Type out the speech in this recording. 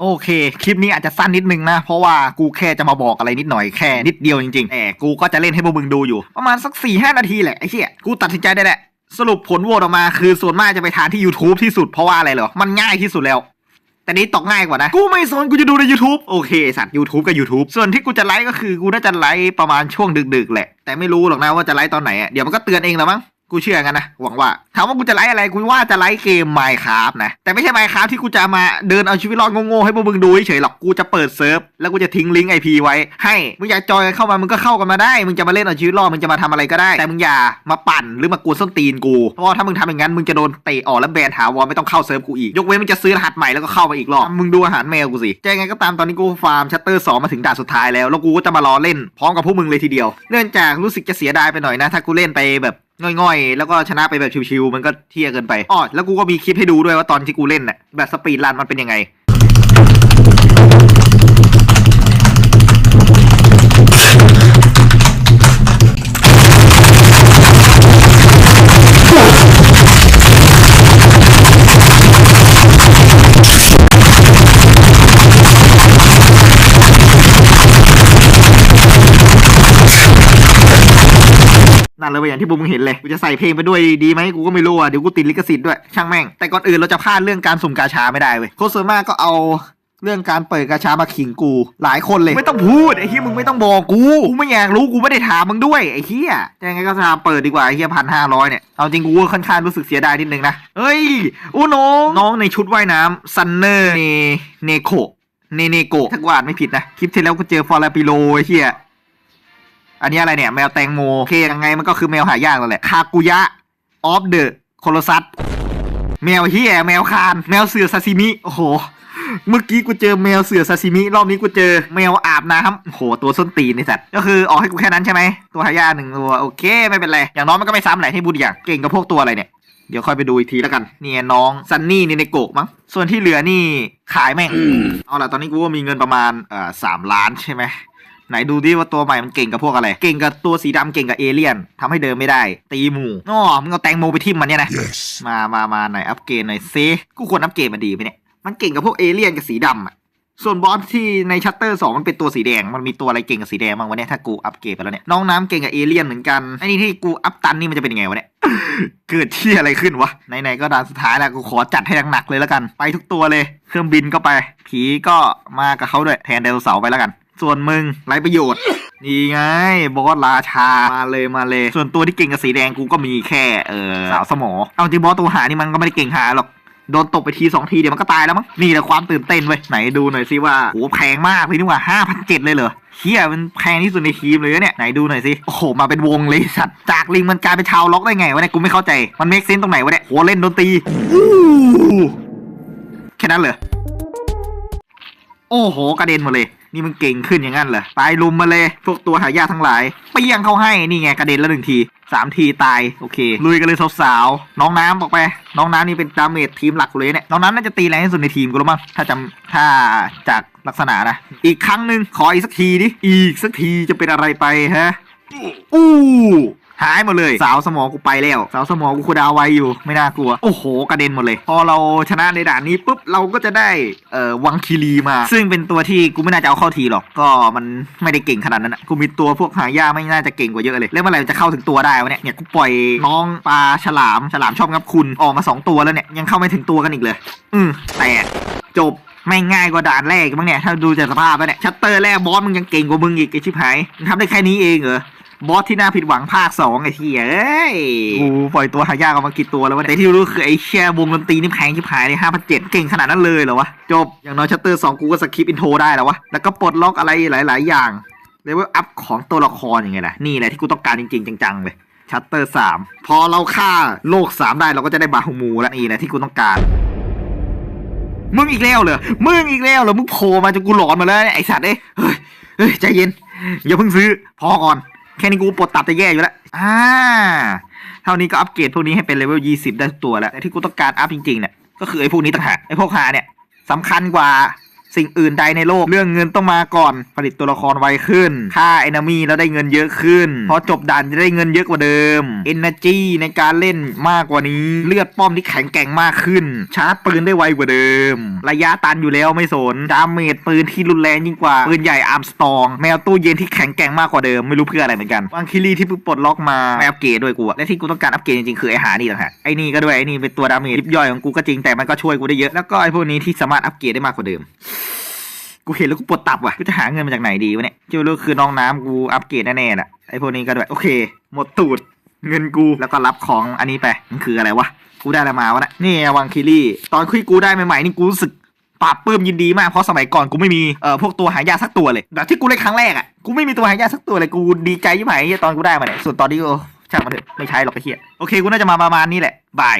โอเค คลิปนี้อาจจะสั้นนิดนึงนะ เพราะว่ากูแค่จะมาบอกอะไรนิดหน่อยแค่นิดเดียวจริงๆแต่กูก็จะเล่นให้พวกมึงดูอยู่ ประมาณสัก4ี่ห้านาทีแหละไอ้เหี้ยกูตัดสินใจได้แหละ สรุปผลโหวตออกมาคือส่วนมากจะไปทานที่ YouTube ที่สุดเพราะว่าอะไรเหรอ มันง่ายที่สุดแล้ว แต่นี้ตกง่ายกว่านะ กูไม่สนกูจะดูใน YouTube โอเค สัตว์ YouTube กับ YouTube ส่วนที่กูจะไลฟ์ก็คือกูน่าจะไลฟ์ประมาณช่วงดึกๆแหละ แต่ไม่รู้หรอกนะว่าจะไลฟ์ตอนไหนอะเดี๋ยวมันก็เตือนเองแล้วมั้ง กูเชื่อกันนะหวังว่าถามว่ากูจะไลฟ์อะไรกูว่าจะไลฟ์เกม Minecraft นะแต่ไม่ใช่ Minecraft ที่กูจะมาเดินเอาชีวิตรอดโง่ๆให้พวกมึงดูเฉยหรอกกูจะเปิดเซิร์ฟแล้วกูจะทิ้งลิงก์ IP ไว้ให้มึงอยากจอยเข้ามามึงก็เข้ากันมาได้ มึงจะมาเล่นเอาชีวิตรอดมึงจะมาทำอะไรก็ได้ แต่มึงอย่ามาปั่นหรือมากวนส้นตีนกูเพราะถ้ามึงทำอย่างนั้นมึงจะโดนเตะออกแล้วแบนถาวรไม่ต้องเข้าเซิร์ฟกูอีกยกเว้นมึงจะซื้อรหัสใหม่แล้วก็เข้ามาอีกรอบมึงดูอาหารแมวกูสิจะยังไงก็ตามตอนนี้กูฟาร์มชัตเตอร์สองมาถึงด่านสุดท้ายแล้วแล้วกูก็จะมารอเล่นพร้อมกับพวกมึงเลยทีเดียว เนื่องจากรู้สึกจะเสียดายไปหน่อยนะถ้ากูเล่นไปแบบง่อยๆ แล้วก็ชนะไปแบบชิวๆมันก็เที่ยเกินไปอ๋อแล้วกูก็มีคลิปให้ดูด้วยว่าตอนที่กูเล่นน่ะแบบสปีดรันมันเป็นยังไง นั่นเลยเว้ยอย่างที่บุมงเห็นเลยกูจะใส่เพลงไปด้วยดีไหมกูก็ไม่รู้อะเดี๋ยวกูติดลิขสิทธิ์ด้วยช่างแม่งแต่ก่อนอื่นเราจะพลาดเรื่องการสุ่มกาชาไม่ได้เว้ยโคเซอร์มาก็เอาเรื่องการเปิดกาชามาขิงกู หลายคนเลยไม่ต้องพูดไอ้เฮียมึงไม่ต้องบอกกูกูไม่อยากรู้กูไม่ได้ถามมึงด้วยไอ้เฮียจะยังไงก็ตามเปิดดีกว่าไอ้เฮียพันห้าร้อยเนี่ยเอาจริงกูก็ค่อนข้างรู้สึกเสียดายนิดนึงนะเฮ้ยอู้น้องน้องในชุดว่ายน้ำซันเนอร์เนเนโคเนเนโกถ้ากูอ่านไม่ผิดนะคลิปที่แล้วก็เจอฟอร์ลาปิโลไอ้เฮีย อันนี้อะไรเนี่ย แมวแตงโมโอเคยังไงมันก็คือแมวหายากแล้วแหละคากุยะออฟเดอะโคโลซัสแมวเฮียแมวคาน แมวเสือซาซิมิโอ้โห เมื่อกี้กูเจอแมวเสือซาซิมิรอบนี้กูเจอแมวอาบน้ำโอ้โหตัวส้นตีนในสัตว์ก็คือออกให้กูแค่นั้นใช่ไหมตัวหายากหนึ่งตัวโอเค ไม่เป็นไรอย่างน้อยมันก็ไม่ซ้ำแหละที่บูดอย่างเก่งกับพวกตัวอะไรเนี่ยเดี๋ยวค่อยไปดูอีกทีแล้วกันเนี่ยน้องซันนี่นี่ในโกะมั้งส่วนที่เหลือนี่ขายแม่งเอาล่ะตอนนี้กูว่ามีเงินประมาณเอ่อสามล้านใช่ไหม ไหนดูดิว่าตัวใหม่มันเก่งกับพวกอะไร เก่งกับตัวสีดำเก่งกับเอเลี่ยนทำให้เดินไม่ได้ ตีหมูอ๋อมึงเอาแตงโมไปทิมมันเนี่ยนะมามามาหน่อยอัปเกรดหน่อยซิกูควรอัปเกรดมันดีไหมเนี่ย มันเก่งกับพวกเอเลี่ยนกับสีดำอะส่วนบอสที่ในชัตเตอร์สองมันเป็นตัวสีแดง มันมีตัวอะไรเก่งกับสีแดงบ้างวะเนี่ยถ้ากูอัปเกรดไปแล้วเนี่ย น้องน้ำเก่งกับเอเลี่ยนเหมือนกันไอ้นี่ที่กูอัปตันนี่มันจะเป็นยังไงวะเนี่ย เกิดที่อะไรขึ้นวะ ไหนๆก็ด่านสุดท้ายแล้วกูขอจัดให้หนักๆเลยแล้วกัน ไปทุกตัวเลย เครื่องบินก็ไป ผีก็มากับเขาด้วย แทนไดโนเสาร์ไปแล้วกัน ส่วนมึงไรประโยชน์นี่ไง บอสราชา มาเลยมาเลย ส่วนตัวที่เก่งกับสีแดงกูก็มีแค่เออสาวสมอ เอาจริงบอสตัวหานี่มันก็ไม่ได้เก่งหาหรอกโดนตบไปทีสองทีเดี๋ยวมันก็ตายแล้วมั้งนี่แหละความตื่นเต้นเว้ยไหนดูหน่อยสิว่าโหแพงมากเลยนี่ว่าห้าพันเจ็ดเลยเหรอเฮียมันแพงที่สุดในทีมเลยนะเนี่ยไหนดูหน่อยสิโอ้โหมาเป็นวงเลยสัตว์จากลิงมันกลายเป็นชาวล็อกได้ไงวะเนี่ยกูไม่เข้าใจมันเมคเซนตรงไหนวะเนี่ยโหเล่นดนตรีแค่นั้นเหรอโอ้โหกระเด็นหมดเลย นี่มันเก่งขึ้นอย่างนั้นเหรอ ตายลุมมาเลย พวกตัวหายากทั้งหลายเปี้ยงเข้าให้ นี่ไงกระเด็นแล้วหนึ่งทีสามทีตาย โอเค ลุยกันเลยสาวๆ น้องน้ำบอกไป น้องน้ำนี่เป็นดาเมจทีมหลักเลยเนี่ย น้องน้ำน่าจะตีแรงที่สุดในทีมกูแล้วมั้ง ถ้าจำถ้าจากลักษณะนะ อีกครั้งหนึ่งขออีกสักทีดิ อีกสักทีจะเป็นอะไรไปฮะ อู้ หายหมดเลย สาวสมองกูไปแล้ว สาวสมองกูคูดาวไวอยู่ไม่น่ากลัว โอ้โห กระเด็นหมดเลย พอเราชนะในด่านนี้ปุ๊บเราก็จะได้เอ่อวังคีรีมา ซึ่งเป็นตัวที่กูไม่น่าจะเอาเข้าทีหรอก ก็มันไม่ได้เก่งขนาดนั้นนะกูมีตัวพวกหายาไม่น่าจะเก่งกว่าเยอะเลย แล้วเมื่อไหร่จะเข้าถึงตัวได้วะเนี่ยเนี่ยกูปล่อยน้องปลาฉลามฉลามชอบงับคุณออกมาสองตัวแล้วเนี่ยยังเข้าไม่ถึงตัวกันอีกเลย อืมแต่จบไม่ง่ายกว่าด่านแรกมั้งเนี่ย ถ้าดูจากสภาพแล้วเนี่ย ชัตเตอร์แรกบอสมึงยังเก่งกว่ามึงอีกไอชิบหายมึงทำได้แค่นี้เองเหรอ บอสที่น่าผิดหวังภาคสองไอ้ที่เอ้ยโอ้ปล่อยตัวหายากออกมากี่ตัวแล้ววะแต่ที่รู้คือไอ้แช่วงดนตรีนี่แพงชิบหายเลยห้าพันเจ็ดเก่งขนาดนั้นเลยเหรอวะ จบ อย่างน้อยชัตเตอร์สองกูก็สคิปอินโทรได้แล้ววะ แล้วก็ปลดล็อกอะไรหลาย ๆ อย่างเลเวลอัพของตัวละครยังไงล่ะ นี่แหละที่กูต้องการจริง ๆ จัง ๆ เลย ชัตเตอร์สามพอเราฆ่าโลกสามได้เราก็จะได้บาฮูมูแล้วนี่แหละที่กูต้องการมึงอีกแล้วเหรอ มึงอีกแล้วเหรอ มึงโผล่มาจนกูหลอนมาแล้วเนี่ยไอสัตว์เอ้ยเฮ้ย เฮ้ยใจเย็น อย่าเพิ่งซื้อ พอก่อน แค่นี้กูปลดตับจะแย่อยู่แล้ว อ่า เท่านี้ก็อัปเกรดพวกนี้ให้เป็นเลเวล 20 ได้ตัวแล้วแต่ที่กูต้องการอัพจริงๆเนี่ย ก็คือไอ้พวกนี้ต่างหาก ไอ้พวกหาเนี่ยสำคัญกว่า สิ่งอื่นใดในโลกเรื่องเงินต้องมาก่อนผลิตตัวละครไวขึ้นค่าเอนามีแล้วได้เงินเยอะขึ้นพอจบด่านจะได้เงินเยอะกว่าเดิม Energy ในการเล่นมากกว่านี้ เลือดป้อมที่แข็งแกร่งมากขึ้น ชาร์จปืนได้ไวกว่าเดิม ระยะตันอยู่แล้วไม่สนดาเมจปืนที่รุนแรงยิ่งกว่าปืนใหญ่อาร์มสตองแมวตู้เย็นที่แข็งแกร่งมากกว่าเดิมไม่รู้เพื่ออะไรเหมือนกันวางคิรีที่เพิ่งปลดล็อกมาแมวเกรดด้วยกูอะและที่กูต้องการอัปเกรดจริงๆคือไอหานี่ต่างหากไอนี่ก็ด้วยไอนี่เป็นตัวดาเมจยิบย่อยของกูก็จริงแต่มันก็ช่วยกูได้เยอะแล้วก็ไอพวกนี้ที่สามารถอัปเกรดได้มากกว่าเดิม กูเห็นแล้วกูปวดตับว่ะกูจะหาเงินมาจากไหนดีวะเนี่ยที่รู้คือน้องน้ำกูอัปเกรดแน่ๆแหละไอพวกนี้ก็ด้วยโอเค หมดตูดเงินกูแล้วก็รับของอันนี้ไปมันคืออะไรวะกูได้อะไรมาวะเนะนี่วังคิรี่ตอนคุยกูได้ใหม่ๆนี่กูรู้สึกปราบปื้มยินดีมากเพราะสมัยก่อนกูไม่มีเอ่อพวกตัวหายากสักตัวเลยแบบที่กูเล่นครั้งแรกอะกูไม่มีตัวหายากสักตัวเลยกูดีใจยิ่งไหตอนกูได้มาเนี่ยส่วนตอนนี้ก็ช่างมันเถอะไม่ใช้หรอกไอ้เหี้ยโอเคกูน่าจะมาประมาณนี้แหละบาย